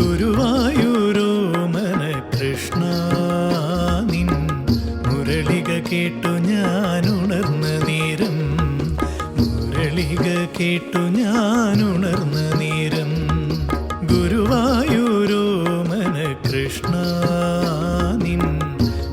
ഗുരുവായൂരോമന കൃഷ്ണ നിൻ മുരളിക കേട്ടു ഞാൻ ഉണർന്ന നേരം. മുരളിക കേട്ടു ഞാൻ ഉണർന്ന നേരം. ഗുരുവായൂരോമന കൃഷ്ണ നിൻ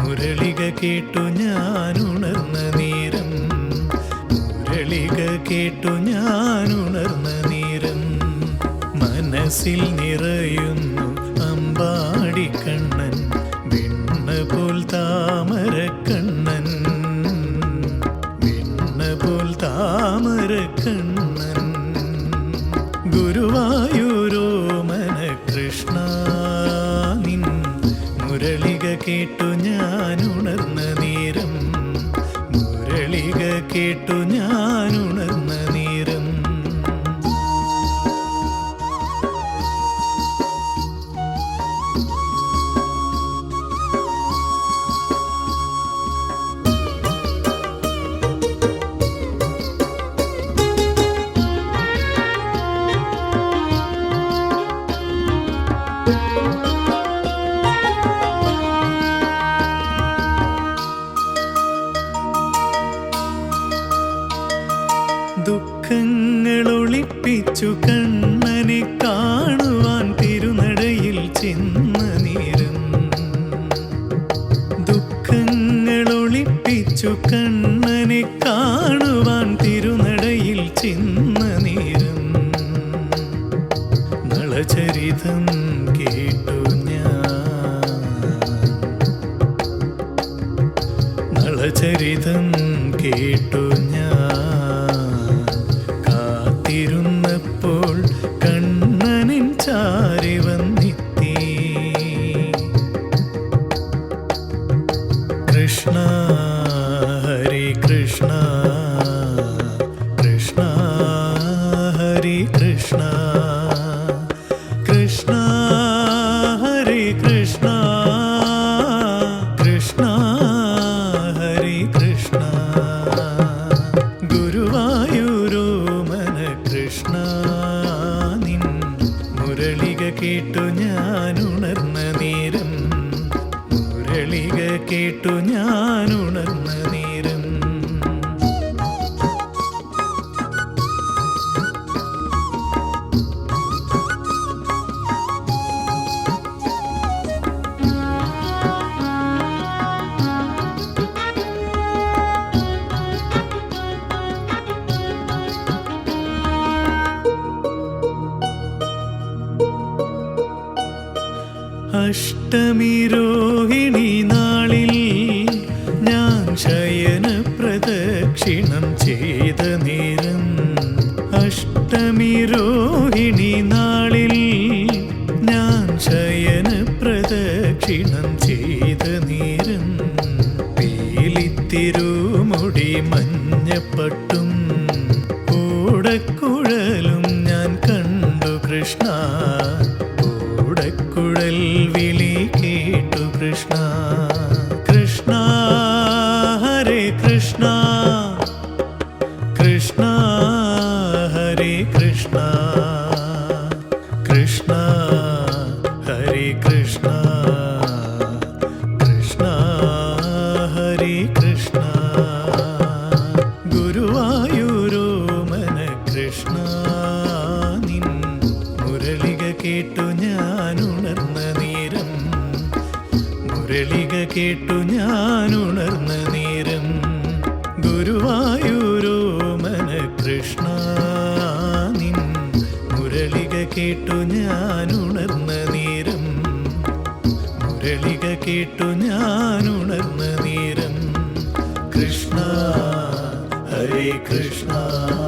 മുരളിക കേട്ടു ഞാൻ ഉണർന്ന നേരം. മുരളിക കേട്ടു നേരം മനസ്സിൽ നിറയുന്നു അമ്പാടിക്കണ്ണൻ വിണ്ണ പോൽ താമരക്കണ്ണൻ വിണ്ണ പോൽ താമരക്കണ്ണൻ ഗുരുവായൂരോമന കൃഷ്ണ നിൻ മുരളിക കേട്ടു ഞാൻ ഉണർന്ന നേരം. മുരളിക കേട്ടു ഞാൻ ഉണർന്ന നേരം ദുഃഖങ്ങൾ ഒളിപ്പിച്ചു കണ്ണനെ കാണുവാൻ തിരുനടയിൽ ചെന്ന നളചരിതം കേട്ടു ഞാൻ. കാത്തിരുന്നപ്പോൾ കണ്ണനിൻ ചാരി വന്നിത്തി. കൃഷ്ണ ഹരി കൃഷ്ണ കൃഷ്ണ ഹരി കൃഷ്ണ. കേട്ടു ഞാൻ ഉണർന്ന നേരം. അഷ്ടമി രോഹിണി ശയന പ്രദക്ഷിണം ചെയ്ത നേരം. അഷ്ടമി രോഹിണി നാളിൽ ഞാൻ ശയന പ്രദക്ഷിണം ചെയ്ത നേരം. പീലിത്തിരുമുടി മഞ്ഞപ്പട്ടും ഓടക്കുഴലും ഞാൻ കണ്ടു കൃഷ്ണ. ഓടക്കുഴൽ വിളി കേട്ടു കൃഷ്ണ. ഗുരുവായൂരോമന കൃഷ്ണ നിൻ മുരളിക കേട്ടു ഞാൻ ഉണർന്ന നേരം. മുരളിക കേട്ടു ഞാൻ ഉണർന്ന നേരം ഗുരുവായൂരോമന കൃഷ്ണ നിൻ മുരളിക കേട്ടു ഞാൻ ഉണർന്ന നേരം. മുരളിക കേട്ടു ഞാൻ ഉണർന്ന നേരം ഹരേ